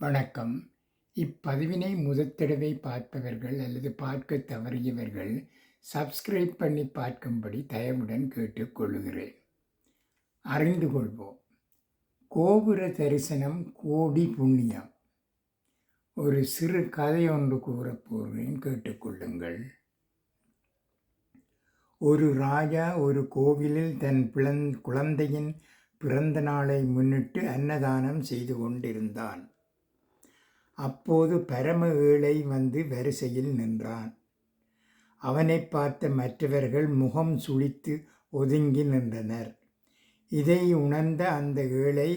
வணக்கம். இப்பதிவினை முதத்தடவை பார்ப்பவர்கள் அல்லது பார்க்க தவறியவர்கள் சப்ஸ்கிரைப் பண்ணி பார்க்கும்படி தயவுடன் கேட்டுக்கொள்கிறேன் அறிந்து கொள்வோம். கோபுர தரிசனம் கோடி புண்ணியம். ஒரு சிறு கதை ஒன்று கூறப்போகிறேன் கேட்டுக்கொள்ளுங்கள். ஒரு ராஜா ஒரு கோவிலில் தன் பிளந் குழந்தையின் பிறந்த நாளை முன்னிட்டு அன்னதானம் செய்து கொண்டிருந்தான். அப்போது பரம ஏழை வந்து வரிசையில் நின்றான். அவனை பார்த்த மற்றவர்கள் முகம் சுளித்து ஒதுங்கி நின்றனர். இதை உணர்ந்த அந்த ஏழை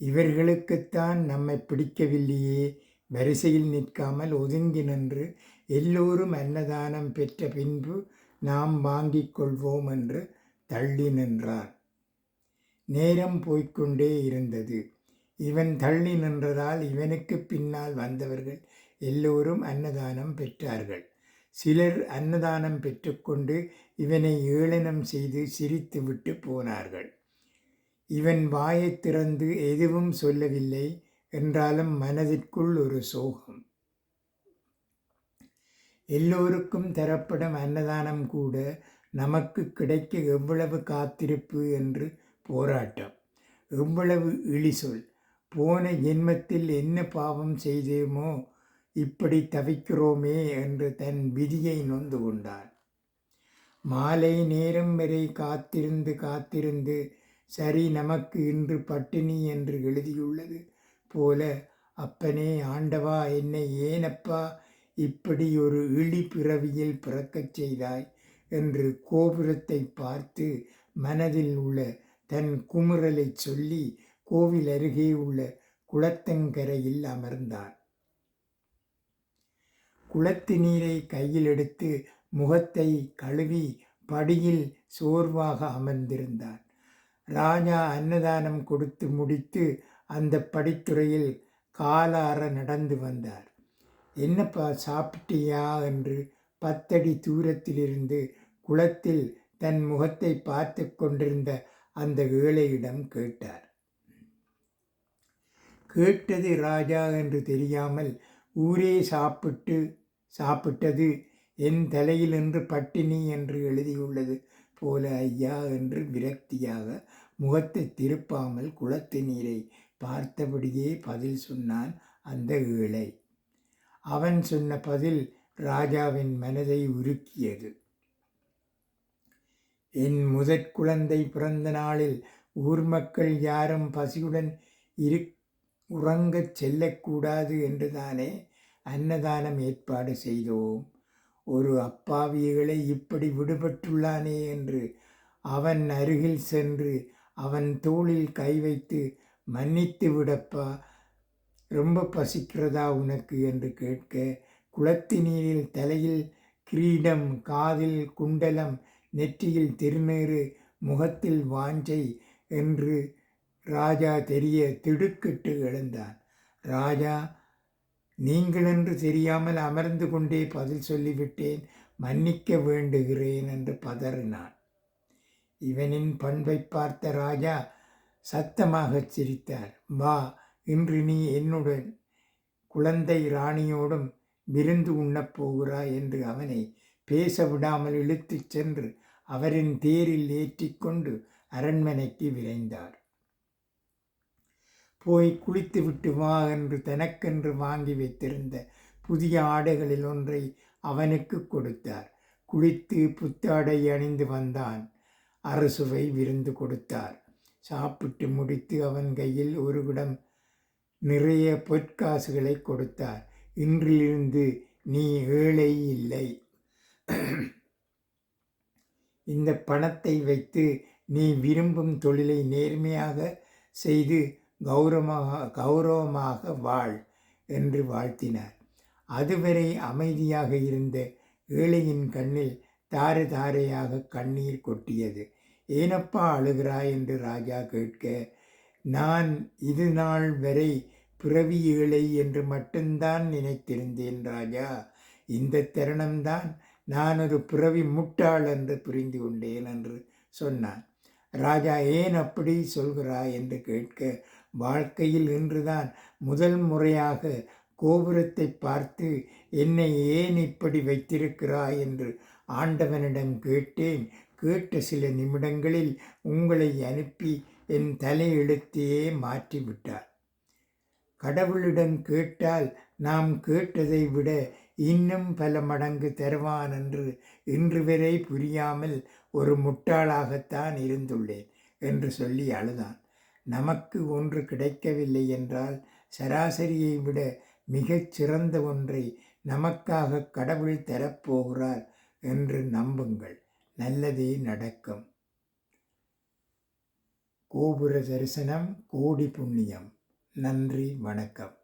இவர்களுக்குத்தான் நம்மை பிடிக்கவில்லையே வரிசையில் நிற்காமல் ஒதுங்கி நின்று எல்லோரும் அன்னதானம் பெற்ற பின்பு நாம் வாங்கிக் கொள்வோம் என்று தள்ளி நின்றார் நேரம் போய்க்கொண்டே இருந்தது. இவன் தள்ளி நின்றதால் இவனுக்கு பின்னால் வந்தவர்கள் எல்லோரும் அன்னதானம் பெற்றார்கள். சிலர் அன்னதானம் பெற்றுக்கொண்டு இவனை ஏளனம் செய்து சிரித்துவிட்டு போனார்கள். இவன் வாயை திறந்து எதுவும் சொல்லவில்லை என்றாலும் மனதிற்குள் ஒரு சோகம். எல்லோருக்கும் தரப்படும் அன்னதானம் கூட நமக்கு கிடைக்க எவ்வளவு காத்திருப்பு என்று போராட்டம். எவ்வளவு இழிசொல். போன ஜென்மத்தில் என்ன பாவம் செய்தேமோ இப்படி தவிக்கிறோமே என்று தன் விதியை நொந்து கொண்டான் மாலை நேரம் வரை காத்திருந்து காத்திருந்து சரி நமக்கு இன்று பட்டினி என்று எழுதியுள்ளது போல அப்பனே ஆண்டவா என்னை ஏனப்பா இப்படி ஒரு இழி பிறவியில் பிறக்கச் செய்தாய் என்று கோபுரத்தை பார்த்து மனதில் உள்ள தன் குமுறலை சொல்லி கோவில் அருகே உள்ள குளத்தங்கரையில் அமர்ந்தான். குளத்து நீரை கையில் எடுத்து முகத்தை கழுவி படியில் சோர்வாக அமர்ந்திருந்தான். ராஜா அன்னதானம் கொடுத்து முடித்து அந்த படித்துறையில் காலார நடந்து வந்தார். என்னப்பா சாப்பிட்டியா என்று பத்தடி தூரத்திலிருந்து குளத்தில் தன் முகத்தை பார்த்து கொண்டிருந்த அந்த ஏழையிடம் கேட்டார். கேட்டது ராஜா என்று தெரியாமல் ஊரே சாப்பிட்டு சாப்பிட்டது என் தலையில் என்று பட்டினி என்று எழுதியுள்ளது போல ஐயா என்று விரக்தியாக முகத்தை திருப்பாமல் குளத்து நீரை பார்த்தபடியே பதில் சொன்னான் அந்த ஏழை. அவன் சொன்ன பதில் ராஜாவின் மனதை உருக்கியது. என் முதற் குழந்தை பிறந்த நாளில் ஊர் மக்கள் யாரும் பசியுடன் இருக்க உறங்கச் செல்லக்கூடாது என்றுதானே அன்னதானம் ஏற்பாடு செய்தோம். ஒரு அப்பாவியகளை இப்படி விடுபட்டுள்ளானே என்று அவன் அருகில் சென்று அவன் தோளில் கை வைத்து மன்னித்து விடப்பா ரொம்ப பசிக்கிறதா உனக்கு என்று கேட்க குளத்து நீரில் தலையில் கிரீடம் காதில் குண்டலம் நெற்றியில் திருநீறு முகத்தில் வாஞ்சை என்று ராஜா தெரிய திடுக்கிட்டு எழுந்தான். ராஜா நீங்களென்று தெரியாமல் அமர்ந்து கொண்டே பதில் சொல்லிவிட்டேன். மன்னிக்க வேண்டுகிறேன் என்று பதறினான். இவனின் பண்பை பார்த்த ராஜா சத்தமாகச் சிரித்தார். வா இன்று நீ என்னுடன் குழந்தை ராணியோடும் விருந்து உண்ணப் போகிறாய் என்று அவனை பேச விடாமல் இழுத்துச் சென்று அவரின் தேரில் ஏற்றிக்கொண்டு அரண்மனைக்கு விரைந்தார். போய் குளித்து விட்டு வா என்று தனக்கென்று வாங்கி வைத்திருந்த புதிய ஆடைகளில் ஒன்றை அவனுக்கு கொடுத்தார். குளித்து புத்தாடை அணிந்து வந்தான். அரசுவை விருந்து கொடுத்தார். சாப்பிட்டு முடித்து அவன் கையில் ஒரு குடம் நிறைய பொற்காசுகளை கொடுத்தார். இன்றிலிருந்து நீ ஏழை இல்லை. இந்த பணத்தை வைத்து நீ விரும்பும் தொழிலை நேர்மையாக செய்து கௌரவமாக கௌரவமாக வாழ் என்று வாழ்த்தினார். அதுவரை அமைதியாக இருந்த ஏழையின் கண்ணில் தாறு தாரையாக கண்ணீர் கொட்டியது. ஏனப்பா அழுகிறாய்? என்று ராஜா கேட்க நான் இது நாள் வரை பிறவி ஏழை என்று மட்டும்தான் நினைத்திருந்தேன் ராஜா. இந்த தருணம்தான் நான் ஒரு பிறவி முட்டாள் என்று புரிந்து கொண்டேன் என்று சொன்னான் ராஜா ஏன் அப்படி சொல்கிறாய்? என்று கேட்க வாழ்க்கையில் இன்றுதான் முதல் முறையாக கோபுரத்தை பார்த்து என்னை ஏன் இப்படி வைத்திருக்கிறாய்? என்று ஆண்டவனிடம் கேட்டேன். கேட்ட சில நிமிடங்களில் உங்களை அனுப்பி என் தலையெழுத்தையே மாற்றிவிட்டார். கடவுளிடம் கேட்டால் நாம் கேட்டதை விட இன்னும் பல மடங்கு தருவான் என்று இன்று வரை புரியாமல் ஒரு முட்டாளாகத்தான் இருந்துள்ளேன் என்று சொல்லி அழுதான். நமக்கு ஒன்று கிடைக்கவில்லை என்றால் சராசரியை விட மிகச் சிறந்த ஒன்றை நமக்காக கடவுள் தரப்போகிறார் என்று நம்புங்கள். நல்லதே நடக்கும். கோபுர தரிசனம் கோடி புண்ணியம். நன்றி வணக்கம்.